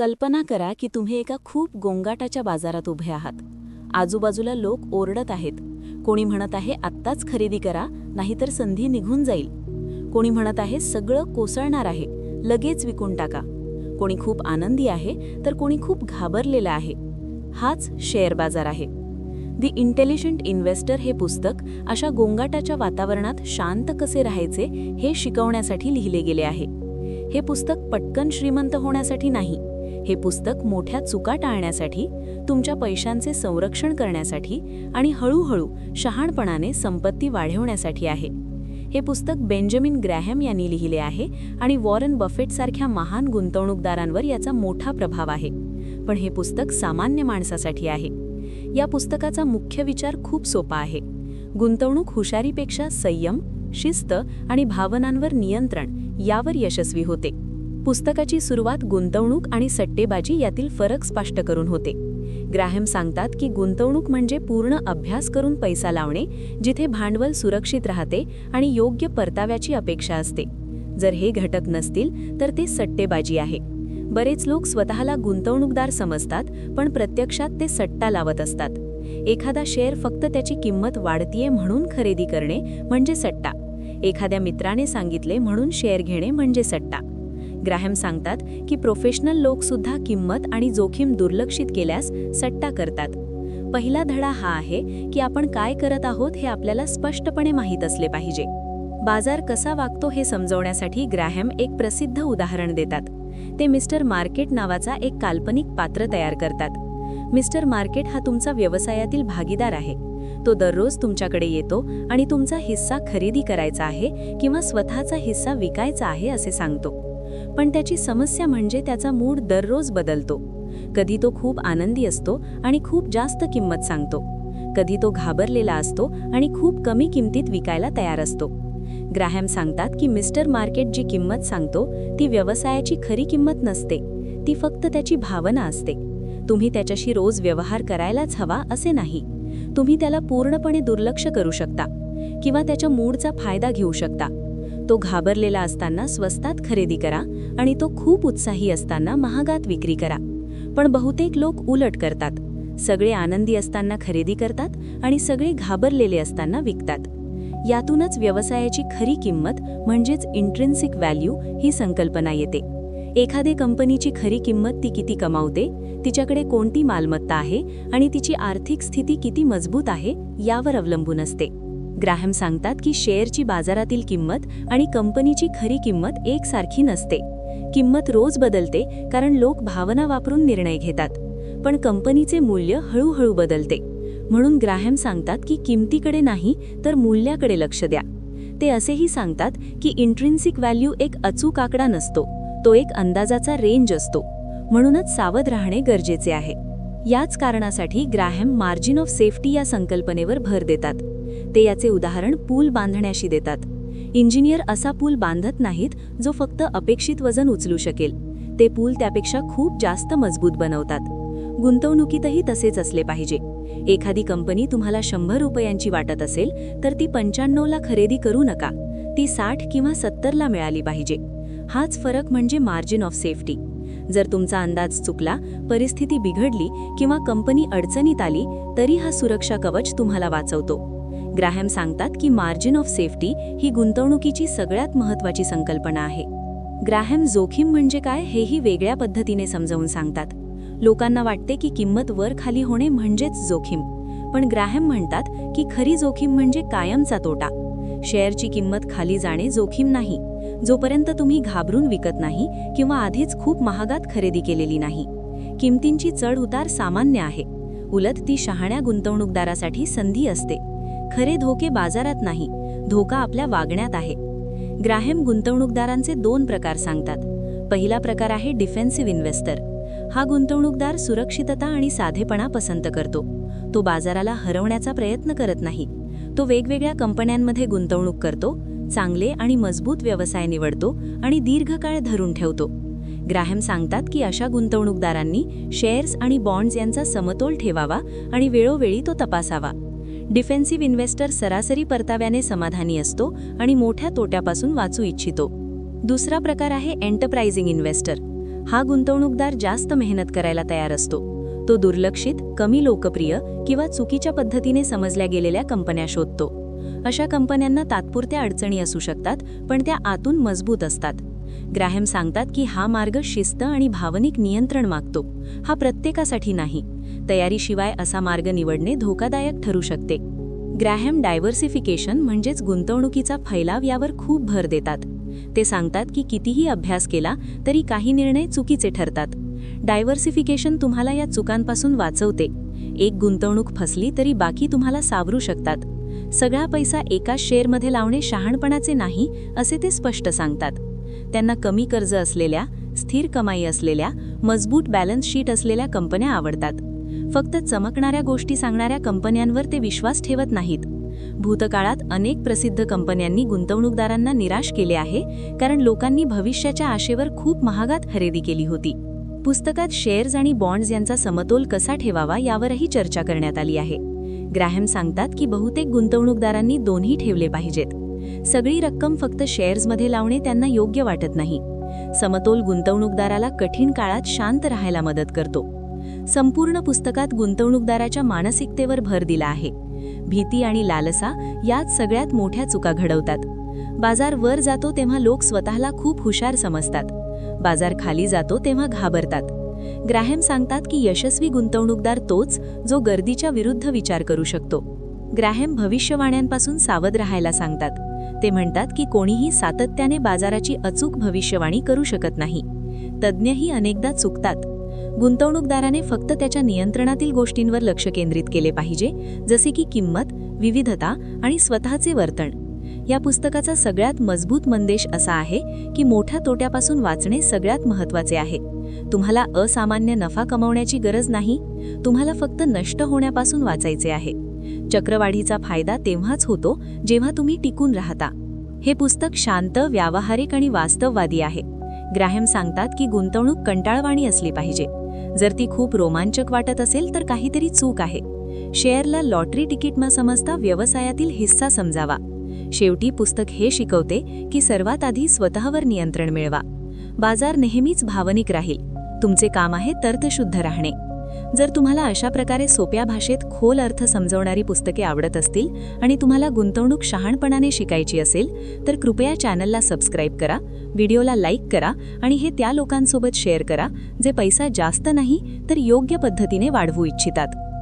कल्पना करा की तुम्ही एका खूप गोंगाटाच्या बाजारात उभे आहात. आजूबाजूला लोक ओरडत आहेत. कोणी म्हणत आहे आत्ताच खरेदी करा नाहीतर संधी निघून जाईल. कोणी म्हणत आहे सगळं कोसळणार आहे लगेच विकून टाका. कोणी खूप आनंदी आहे तर कोणी खूप घाबरलेला आहे. हाच शेअर बाजार आहे. दी इंटेलिजंट इन्व्हेस्टर हे पुस्तक अशा गोंगाटाच्या वातावरणात शांत कसे राहायचे हे शिकवण्यासाठी लिहिले गेले आहे. हे पुस्तक पटकन श्रीमंत होण्यासाठी नाही हे पुस्तक मोठ्या चुका टाळण्यासाठी तुमच्या पैशांचे संरक्षण करण्यासाठी आणि हळूहळू शहाणपणाने संपत्ती वाढवण्यासाठी आहे. हे पुस्तक बेंजामिन ग्रॅहम यांनी लिहिले आहे आणि वॉरन बफेटसारख्या महान गुंतवणूकदारांवर याचा मोठा प्रभाव आहे. पण हे पुस्तक सामान्य माणसासाठी आहे. या पुस्तकाचा मुख्य विचार खूप सोपा आहे. गुंतवणूक हुशारीपेक्षा संयम शिस्त आणि भावनांवर नियंत्रण यावर यशस्वी होते. पुस्तकाची सुरुवात गुंतवणूक आणि सट्टेबाजी यातील फरक स्पष्ट करून होते. ग्राहम सांगतात की गुंतवणूक म्हणजे पूर्ण अभ्यास करून पैसा लावणे जिथे भांडवल सुरक्षित राहते आणि योग्य परताव्याची अपेक्षा असते. जर हे घटक नसतील तर ते सट्टेबाजी आहे. बरेच लोक स्वतःला गुंतवणूकदार समजतात पण प्रत्यक्षात ते सट्टा लावत असतात. एखादा शेअर फक्त त्याची किंमत वाढतीये म्हणून खरेदी करणे म्हणजे सट्टा. एखाद्या मित्राने सांगितले म्हणून शेअर घेणे म्हणजे सट्टा. ग्राहम सांगतात की प्रोफेशनल लोकसुद्धा किंमत आणि जोखीम दुर्लक्षित केल्यास सट्टा करतात. पहिला धडा हा आहे की आपण काय करत आहोत हे आपल्याला स्पष्टपणे माहीत असले पाहिजे. बाजार कसा वागतो हे समजवण्यासाठी ग्राहम एक प्रसिद्ध उदाहरण देतात. ते मिस्टर मार्केट नावाचा एक काल्पनिक पात्र तयार करतात. मिस्टर मार्केट हा तुमचा व्यवसायातील भागीदार आहे. तो दररोज तुमच्याकडे येतो आणि तुमचा हिस्सा खरेदी करायचा आहे किंवा स्वतःचा हिस्सा विकायचा आहे असे सांगतो. पण त्याची समस्या म्हणजे त्याचा मूड दररोज बदलतो. कधी तो खूप आनंदी असतो आणि खूप जास्त किंमत सांगतो. कधी तो घाबरलेला असतो आणि खूप कमी किमतीत विकायला तयार असतो. ग्राहम सांगतात की मिस्टर मार्केट जी किंमत सांगतो ती व्यवसायाची खरी किंमत नसते. ती फक्त त्याची भावना असते. तुम्ही त्याच्याशी रोज व्यवहार करायलाच हवा असे नाही. तुम्ही त्याला पूर्णपणे दुर्लक्ष करू शकता किंवा त्याच्या मूडचा फायदा घेऊ शकता. तो घाबरलेला असताना स्वस्तात खरेदी करा आणि तो खूप उत्साही असताना महागात विक्री करा. पण बहुतेक लोक उलट करतात. सगळे आनंदी असताना खरेदी करतात आणि सगळे घाबरलेले असताना विकतात. यातूनच व्यवसायाची खरी किंमत म्हणजेच इंट्रेन्सिक व्हॅल्यू ही संकल्पना येते. एखादे कंपनीची खरी किंमत ती किती कमावते तिच्याकडे कोणती मालमत्ता आहे आणि तिची आर्थिक स्थिती किती मजबूत आहे यावर अवलंबून असते. ग्राहम सांगतात की शेअरची बाजारातील किंमत आणि कंपनीची खरी किंमत एकसारखी नसते. किंमत रोज बदलते कारण लोक भावना वापरून निर्णय घेतात. पण कंपनीचे मूल्य हळूहळू बदलते. म्हणून ग्राहम सांगतात की किमतीकडे नाही तर मूल्याकडे लक्ष द्या. ते असेही सांगतात की इंट्रिन्सिक व्हॅल्यू एक अचूक आकडा नसतो तो एक अंदाजाचा रेंज असतो. म्हणूनच सावध राहणे गरजेचे आहे. याच कारणासाठी ग्राहम मार्जिन ऑफ सेफ्टी या संकल्पनेवर भर देतात. ते याचे उदाहरण पूल बांधण्याशी देतात. इंजिनियर असा पूल बांधत नाहीत जो फक्त अपेक्षित वजन उचलू शकेल. ते पूल त्यापेक्षा खूप जास्त मजबूत बनवतात. गुंतवणुकीतही तसेच असले पाहिजे. एखादी कंपनी तुम्हाला शंभर रुपयांची वाटत असेल तर ती पंच्याण्णवला खरेदी करू नका. ती साठ किंवा सत्तरला मिळाली पाहिजे. हाच फरक म्हणजे मार्जिन ऑफ सेफ्टी. जर तुमचा अंदाज चुकला परिस्थिती बिघडली किंवा कंपनी अडचणीत आली तरी हा सुरक्षा कवच तुम्हाला वाचवतो. ग्राहम सांगतात की मार्जिन ऑफ सेफ्टी ही गुंतवणुकीची सगळ्यात महत्त्वाची संकल्पना आहे. ग्राहम जोखीम म्हणजे काय हेही वेगळ्या पद्धतीने समजावून सांगतात. लोकांना वाटते की किंमत वर खाली होणे म्हणजेच जोखीम. पण ग्राहम म्हणतात की खरी जोखीम म्हणजे कायमचा तोटा. शेअरची किंमत खाली जाणे जोखीम नाही. जोपर्यंत तुम्ही घाबरून विकत नाही किंवा आधीच खूप महागात खरेदी केलेली नाही. किमतींची चढ उतार सामान्य आहे. उलट ती शहाण्या गुंतवणूकदारासाठी संधी असते. खरे धोके बाजारात नाही धोका आपल्या वागण्यात आहे. ग्राहम गुंतवणूकदारांचे दोन प्रकार सांगतात. पहिला प्रकार आहे डिफेन्सिव्ह इन्व्हेस्टर. हा गुंतवणूकदार सुरक्षितता आणि साधेपणा पसंत करतो. तो बाजाराला हरवण्याचा प्रयत्न करत नाही. तो वेगवेगळ्या कंपन्यांमध्ये गुंतवणूक करतो चांगले आणि मजबूत व्यवसाय निवडतो आणि दीर्घकाळ धरून ठेवतो. ग्राहम सांगतात की अशा गुंतवणूकदारांनी शेअर्स आणि बॉन्ड्स यांचा समतोल ठेवावा आणि वेळोवेळी तो तपासावा. डिफेन्सिव्ह इन्व्हेस्टर सरासरी परताव्याने समाधानी असतो आणि मोठ्या तोट्यापासून वाचू इच्छितो. दुसरा प्रकार आहे एंटरप्राइझिंग इन्व्हेस्टर हा गुंतवणूकदार जास्त मेहनत करायला तयार असतो. तो दुर्लक्षित कमी लोकप्रिय किंवा चुकीच्या पद्धतीने समजल्या गेलेल्या कंपन्या शोधतो. अशा कंपन्यांना तात्पुरत्या अडचणी असू शकतात पण त्या आतून मजबूत असतात. ग्राहम सांगतात की हा मार्ग शिस्त आणि भावनिक नियंत्रण मागतो. हा प्रत्येकासाठी नाही. तयारीशिवाय असा मार्ग निवडणे धोकादायक ठरू शकते. ग्रॅहम डायव्हर्सिफिकेशन म्हणजेच गुंतवणुकीचा फैलाव यावर खूप भर देतात. ते सांगतात की कितीही अभ्यास केला तरी काही निर्णय चुकीचे ठरतात. डायव्हर्सिफिकेशन तुम्हाला या चुकांपासून वाचवते. एक गुंतवणूक फसली तरी बाकी तुम्हाला सावरू शकतात. सगळा पैसा एका शेअरमध्ये लावणे शहाणपणाचे नाही असे ते स्पष्ट सांगतात. त्यांना कमी कर्ज असलेल्या स्थिर कमाई असलेल्या मजबूत बॅलन्स शीट असलेल्या कंपन्या आवडतात. फक्त चमकणाऱ्या गोष्टी सांगणाऱ्या कंपन्यांवर ते विश्वास ठेवत नाहीत. भूतकाळात अनेक प्रसिद्ध कंपन्यांनी गुंतवणूकदारांना निराश केले आहे कारण लोकांनी भविष्याच्या आशेवर खूप महागात खरेदी केली होती. पुस्तकात शेअर्स आणि बॉन्ड्स यांचा समतोल कसा ठेवावा यावरही चर्चा करण्यात आली आहे. ग्रॅहम सांगतात की बहुतेक गुंतवणूकदारांनी दोन्ही ठेवले पाहिजेत. सगळी रक्कम फक्त शेअर्समध्ये लावणे त्यांना योग्य वाटत नाही. समतोल गुंतवणूकदाराला कठीण काळात शांत राहायला मदत करतो. संपूर्ण पुस्तकात गुंतवणूकदाराच्या मानसिकतेवर भर दिला आहे. भीती आणि लालसा यात सगळ्यात मोठ्या चुका घडवतात. बाजार वर जातो तेव्हा लोक स्वतःला खूप हुशार समजतात. बाजार खाली जातो तेव्हा घाबरतात. ग्रॅहम सांगतात की यशस्वी गुंतवणूकदार तोच जो गर्दीच्या विरुद्ध विचार करू शकतो. ग्रॅहम भविष्यवाण्यांपासून सावध राहायला सांगतात. ते म्हणतात की कोणीही सातत्याने बाजाराची अचूक भविष्यवाणी करू शकत नाही. तज्ज्ञही अनेकदा चुकतात. गुंतवणूकदाराने फक्त त्याच्या नियंत्रणातील गोष्टींवर लक्ष केंद्रित केले पाहिजे जसे की किंमत विविधता आणि स्वतःचे वर्तन. या पुस्तकाचा सगळ्यात मजबूत मंदेश असा आहे की मोठ्या तोट्यापासून वाचणे सगळ्यात महत्त्वाचे आहे. तुम्हाला असामान्य नफा कमावण्याची गरज नाही तुम्हाला फक्त नष्ट होण्यापासून वाचायचे आहे. चक्रवाढीचा फायदा तेव्हाच होतो जेव्हा तुम्ही टिकून राहता. हे पुस्तक शांत व्यावहारिक आणि वास्तववादी आहे. ग्रॅहम सांगतात की गुंतवणूक कंटाळवाणी असली पाहिजे. जर ती खूप रोमांचक वाटत असेल तर काहीतरी चूक आहे. शेअरला लॉटरी तिकीट न समजता व्यवसायातील हिस्सा समजावा. शेवटी पुस्तक हे शिकवते की सर्वात आधी स्वतःवर नियंत्रण मिळवा. बाजार नेहमीच भावनिक राहील. तुमचे काम आहे तर्कशुद्ध राहणे. जर तुम्हाला अशा प्रकारे सोप्या भाषेत खोल अर्थ समजवणारी पुस्तके आवडत असतील आणि तुम्हाला गुंतवणूक शहाणपणाने शिकायची असेल तर कृपया चॅनलला सबस्क्राईब करा व्हिडिओला लाईक करा आणि हे त्या लोकांसोबत शेअर करा जे पैसा जास्त नाही तर योग्य पद्धतीने वाढवू इच्छितात.